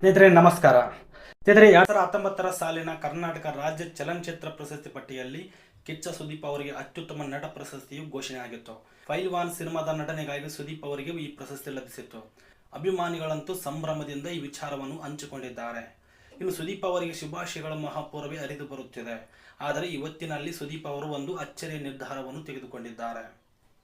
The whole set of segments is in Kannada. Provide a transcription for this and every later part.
ಸ್ನೇಹಿತರೆ, ನಮಸ್ಕಾರ. ಸ್ನೇಹಿತರೆ, ಎರಡ್ ಸಾವಿರದ ಹತ್ತೊಂಬತ್ತರ ಸಾಲಿನ ಕರ್ನಾಟಕ ರಾಜ್ಯ ಚಲನಚಿತ್ರ ಪ್ರಶಸ್ತಿ ಪಟ್ಟಿಯಲ್ಲಿ ಕಿಚ್ಚ ಸುದೀಪ್ ಅವರಿಗೆ ಅತ್ಯುತ್ತಮ ನಟ ಪ್ರಶಸ್ತಿಯು ಘೋಷಣೆಯಾಗಿತ್ತು ಫೈಲ್ವಾನ್ ಸಿನಿಮಾದ ನಟನೆಗಾಗಿ ಸುದೀಪ್ ಅವರಿಗೆ ಈ ಪ್ರಶಸ್ತಿ ಲಭಿಸಿತ್ತು. ಅಭಿಮಾನಿಗಳಂತೂ ಸಂಭ್ರಮದಿಂದ ಈ ವಿಚಾರವನ್ನು ಹಂಚಿಕೊಂಡಿದ್ದಾರೆ. ಇನ್ನು ಸುದೀಪ್ ಅವರಿಗೆ ಶುಭಾಶಯಗಳ ಮಹಾಪೂರ್ವೇ ಹರಿದು ಬರುತ್ತಿದೆ. ಆದರೆ ಇವತ್ತಿನಲ್ಲಿ ಸುದೀಪ್ ಅವರು ಒಂದು ಅಚ್ಚರಿಯ ನಿರ್ಧಾರವನ್ನು ತೆಗೆದುಕೊಂಡಿದ್ದಾರೆ.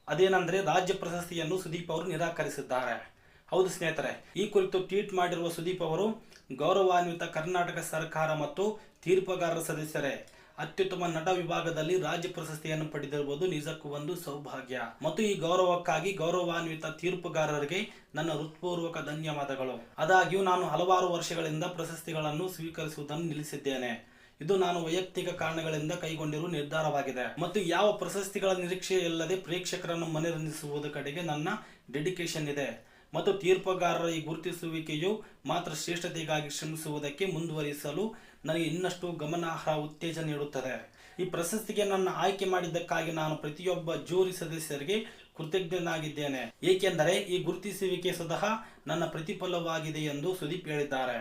ಅದೇನೆಂದರೆ, ರಾಜ್ಯ ಪ್ರಶಸ್ತಿಯನ್ನು ಸುದೀಪ್ ಅವರು ನಿರಾಕರಿಸಿದ್ದಾರೆ. ಹೌದು ಸ್ನೇಹಿತರೆ, ಈ ಕುರಿತು ಟ್ವೀಟ್ ಮಾಡಿರುವ ಸುದೀಪ್ ಅವರು, ಗೌರವಾನ್ವಿತ ಕರ್ನಾಟಕ ಸರ್ಕಾರ ಮತ್ತು ತೀರ್ಪುಗಾರರ ಸದಸ್ಯರೇ, ಅತ್ಯುತ್ತಮ ನಟ ವಿಭಾಗದಲ್ಲಿ ರಾಜ್ಯ ಪ್ರಶಸ್ತಿಯನ್ನು ಪಡೆದಿರುವುದು ನಿಜಕ್ಕೂ ಒಂದು ಸೌಭಾಗ್ಯ. ಮತ್ತು ಈ ಗೌರವಕ್ಕಾಗಿ ಗೌರವಾನ್ವಿತ ತೀರ್ಪುಗಾರರಿಗೆ ನನ್ನ ಹೃತ್ಪೂರ್ವಕ ಧನ್ಯವಾದಗಳು. ಆದಾಗ್ಯೂ ನಾನು ಹಲವಾರು ವರ್ಷಗಳಿಂದ ಪ್ರಶಸ್ತಿಗಳನ್ನು ಸ್ವೀಕರಿಸುವುದನ್ನು ನಿಲ್ಲಿಸಿದ್ದೇನೆ. ಇದು ನಾನು ವೈಯಕ್ತಿಕ ಕಾರಣಗಳಿಂದ ಕೈಗೊಂಡಿರುವ ನಿರ್ಧಾರವಾಗಿದೆ. ಮತ್ತು ಯಾವ ಪ್ರಶಸ್ತಿಗಳ ನಿರೀಕ್ಷೆ ಇಲ್ಲದೆ ಪ್ರೇಕ್ಷಕರನ್ನು ಮನರಂಜಿಸುವುದರ ಕಡೆಗೆ ನನ್ನ ಡೆಡಿಕೇಶನ್ ಇದೆ. ಮತ್ತು ತೀರ್ಪುಗಾರರ ಈ ಗುರುತಿಸುವಿಕೆಯು ಮಾತ್ರ ಶ್ರೇಷ್ಠತೆಗಾಗಿ ಶ್ರಮಿಸುವುದಕ್ಕೆ ಮುಂದುವರಿಸಲು ನನಗೆ ಇನ್ನಷ್ಟು ಗಮನಾರ್ಹ ಉತ್ತೇಜನ ನೀಡುತ್ತದೆ. ಈ ಪ್ರಶಸ್ತಿಗೆ ನನ್ನ ಆಯ್ಕೆ ಮಾಡಿದ್ದಕ್ಕಾಗಿ ನಾನು ಪ್ರತಿಯೊಬ್ಬ ಜೂರಿ ಸದಸ್ಯರಿಗೆ ಕೃತಜ್ಞನಾಗಿದ್ದೇನೆ. ಏಕೆಂದರೆ ಈ ಗುರುತಿಸುವಿಕೆ ಸ್ವತಃ ನನ್ನ ಪ್ರತಿಫಲವಾಗಿದೆ ಎಂದು ಸುದೀಪ್ ಹೇಳಿದ್ದಾರೆ.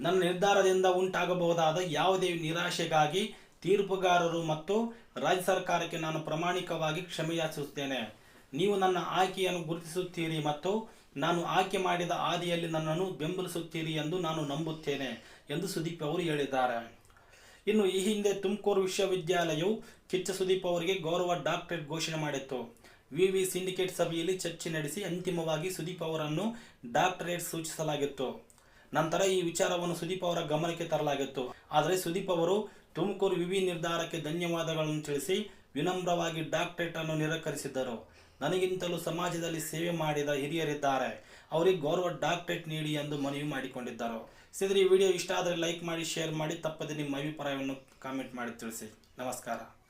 ನನ್ನ ನಿರ್ಧಾರದಿಂದ ಉಂಟಾಗಬಹುದಾದ ಯಾವುದೇ ನಿರಾಶೆಗಾಗಿ ತೀರ್ಪುಗಾರರು ಮತ್ತು ರಾಜ್ಯ ಸರ್ಕಾರಕ್ಕೆ ನಾನು ಪ್ರಾಮಾಣಿಕವಾಗಿ ಕ್ಷಮೆಯಾಚಿಸುತ್ತೇನೆ. ನೀವು ನನ್ನ ಆಯ್ಕೆಯನ್ನು ಗುರುತಿಸುತ್ತೀರಿ ಮತ್ತು ನಾನು ಆಯ್ಕೆ ಮಾಡಿದ ಹಾದಿಯಲ್ಲಿ ನನ್ನನ್ನು ಬೆಂಬಲಿಸುತ್ತೀರಿ ಎಂದು ನಾನು ನಂಬುತ್ತೇನೆ ಎಂದು ಸುದೀಪ್ ಅವರು ಹೇಳಿದ್ದಾರೆ. ಇನ್ನು ಈ ಹಿಂದೆ ತುಮಕೂರು ವಿಶ್ವವಿದ್ಯಾಲಯವು ಕಿಚ್ಚ ಸುದೀಪ್ ಅವರಿಗೆ ಗೌರವ ಡಾಕ್ಟರೇಟ್ ಘೋಷಣೆ ಮಾಡಿತ್ತು. ವಿವಿ ಸಿಂಡಿಕೇಟ್ ಸಭೆಯಲ್ಲಿ ಚರ್ಚೆ ನಡೆಸಿ ಅಂತಿಮವಾಗಿ ಸುದೀಪ್ ಅವರನ್ನು ಡಾಕ್ಟರೇಟ್ ಸೂಚಿಸಲಾಗಿತ್ತು. ನಂತರ ಈ ವಿಚಾರವನ್ನು ಸುದೀಪ್ ಅವರ ಗಮನಕ್ಕೆ ತರಲಾಗಿತ್ತು. ಆದರೆ ಸುದೀಪ್ ಅವರು ತುಮಕೂರು ವಿವಿ ನಿರ್ಧಾರಕ್ಕೆ ಧನ್ಯವಾದಗಳನ್ನು ತಿಳಿಸಿ ವಿನಮ್ರವಾಗಿ ಡಾಕ್ಟರೇಟ್ ಅನ್ನು ನಿರಾಕರಿಸಿದ್ದರು. ನನಗಿಂತಲೂ ಸಮಾಜದಲ್ಲಿ ಸೇವೆ ಮಾಡಿದ ಹಿರಿಯರಿದ್ದಾರೆ. ಅವರಿಗೆ ಗೌರವ ಡಾಕ್ಟರೇಟ್ ನೀಡಿ ಎಂದು ಮನವಿ ಮಾಡಿಕೊಂಡಿದ್ದರು. ಸಿದ್ರೆ ವಿಡಿಯೋ ಇಷ್ಟ ಆದರೆ ಲೈಕ್ ಮಾಡಿ, ಶೇರ್ ಮಾಡಿ, ತಪ್ಪದೆ ನಿಮ್ಮ ಅಭಿಪ್ರಾಯವನ್ನು ಕಾಮೆಂಟ್ ಮಾಡಿ ತಿಳಿಸಿ. ನಮಸ್ಕಾರ.